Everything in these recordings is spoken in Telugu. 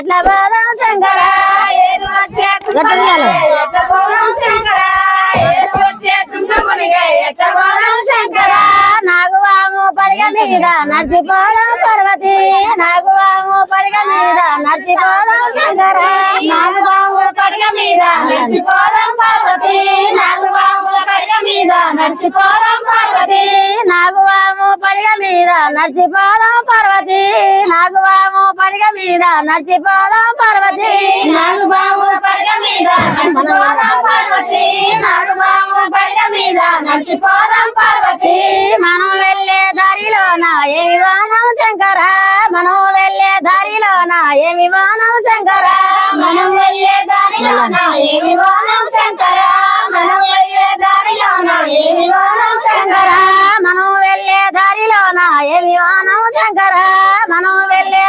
ఎట్లా బోధం నాగువాము పడిగ మీద నడిచిపోదాం పర్వతి. నాగువాము పడిగ మీద నడిచిపోదాం మీద నడిచిపోదాం పార్వతి. నాగుబాముల పడగ మీద నడిచిపోదాం పార్వతి. నాగువాము పడిగ మీద నడిచిపోదాం పార్వతి. నాగువాము పడగ మీద నడిచిపోదాం పార్వతి. నాగుబాముల పడగ మీద నడిచిపోదాం పార్వతి. నాగుబాముల పడగ మీద నడిచిపోదాం పార్వతి. మనం వెళ్ళే దారిలోన ఏమి వానం శంకర? మనం వెళ్ళే దారిలోన ఏమి వానం శంకర? మనం వెళ్ళే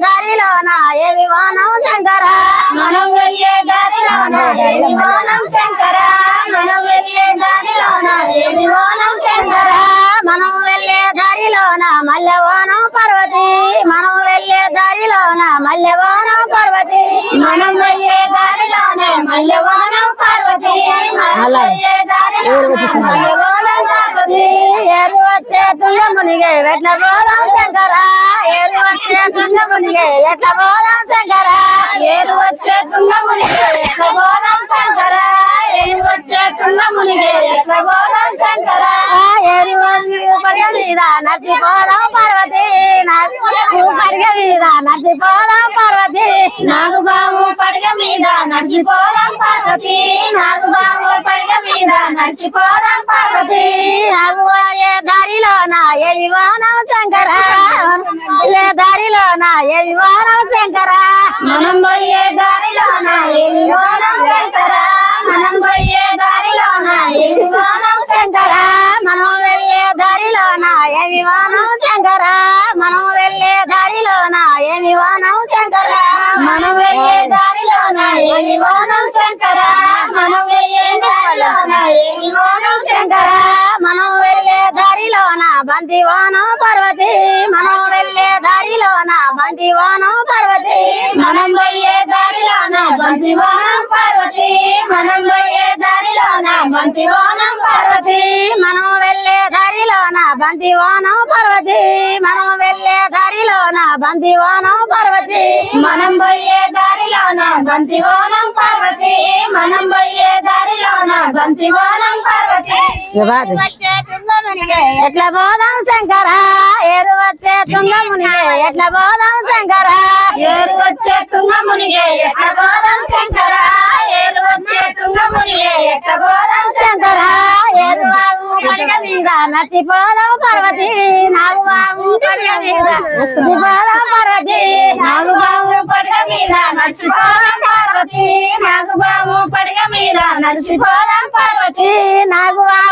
దారిలోన ఏమి వానం శంకర? మనం వెళ్ళే దారిలోన ఏమి వానం శంకర? మనం వెళ్ళే దారిలోన ఏమి వానం శంకర? మనం వెళ్ళే దారిలోన మల్లెవానం పర్వతి. మనం వెళ్ళే దారిలోన మల్లెవానం పర్వతి. మనం వెళ్ళే దారిలోనే మల్లెవానం పార్వతి. మనం వెళ్ళే దారిలోనే ఏరు వచ్చే తుంగమునిగే ఎట్ల పోదాం శంకర? ఏరు వచ్చే తుంగమునిగే ఎట్లా పోదాం శంకర? ఏరు వచ్చే తుంగమునిగే ఎట్ల పోదాం శంకర? ఏరు వచ్చే తుంగమునిగే ఎట్ల పోదాం శంకర? ఆ ఏరు పడిగ మీద నడిచిపోదాం పార్వతి. నాకు పడిగ మీద నడిచిపోదాం పార్వతి. నాగుబాము పడగ మీద నడిచిపోదాం పార్వతి. నాగుబాము పడగ మీద నడిచిపోదాం పార్వతి. అవ్వయే దారిలో నా ఏ విమానం శంకరా? దారిలో నా ఏ విమానం శంకరా? మనం పోయే దారిలో నా ఏ విమానం శంకరా? మనం పోయే దారిలో నా ఏ విమానం శంకరా? మనం వెళ్ళే దారిలో నా ఏ విమానం శంకరా? మనం వెళ్ళే దారిలో నా ఏ విమానం శంకరా? మనం వెళ్ళే దారిలో నా ఏ విమానం శంకరా? మనం వెళ్ళే దారిలో బంతివానం పర్వతి మనం వెళ్ళే దారిలోన బంతివానం పర్వతి. మనం పోయే దారిలోన బంతివానం పార్వతి. మనం పోయే దారిలోన బంతివానం పార్వతి. మనం వెళ్ళే దారిలోన బంతివానం పర్వతి. మనం వెళ్ళే దారిలోన బంతివానం పర్వతి. మనం పోయే దారిలోన బంతివానం పార్వతి. మనం పోయే దారిలోన బంతివానం పార్వతి. ఎట్లా పోదాం శంకర? ఏరు వచ్చే తుంగమునిగే. ఎట్లా పోదాం శంకర? ఏరు వచ్చే తుంగమునిగే. ఎట్ల పోదాం శంకర? ఏరు వచ్చే తుంగమునిగే. ఎట్ల పోదాం శంకర? ఏరు బాబు పడిగ మీద నచ్చిపోదాం పర్వతి. నాగు బాబు పడిగ మీద నచ్చిపోదాం పర్వతి. నాగుబాము పడగ మీద నచ్చిపోదాం పార్వతి. నాగు బాబు పడగ మీద నడిచిపోదాం పార్వతి. నాగు బాబు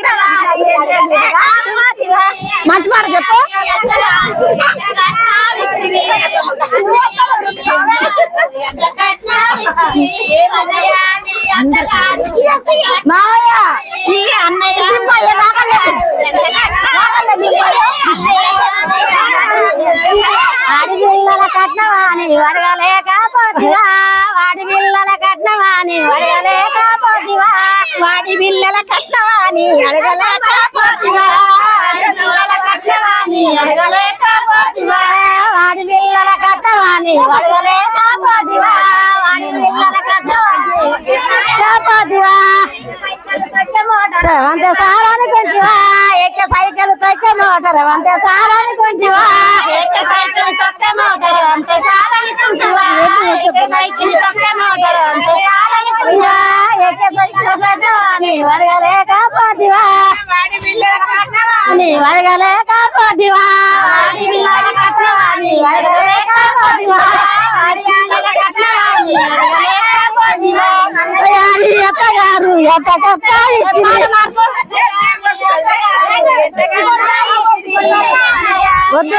చెప్పు. మావయ్య నీ అన్నయ్య వాడి పిల్లల కట్నమా నీవు అడగలేకపోతివా వాడి పిల్లల కట్నమా నీవు అడగలేకపోతివా వాడి పిల్లల కట్నమా నీ అడగలేక అడగలేకపోతివా వాడి సైకిల్ తొక్క మోటర్ వంద నీ అడగలేక పోతివా వాడి పిల్లల పోతివా పిల్లల పోతివా అత్తగారు ఎంత ఇచ్చింది. వద్దు.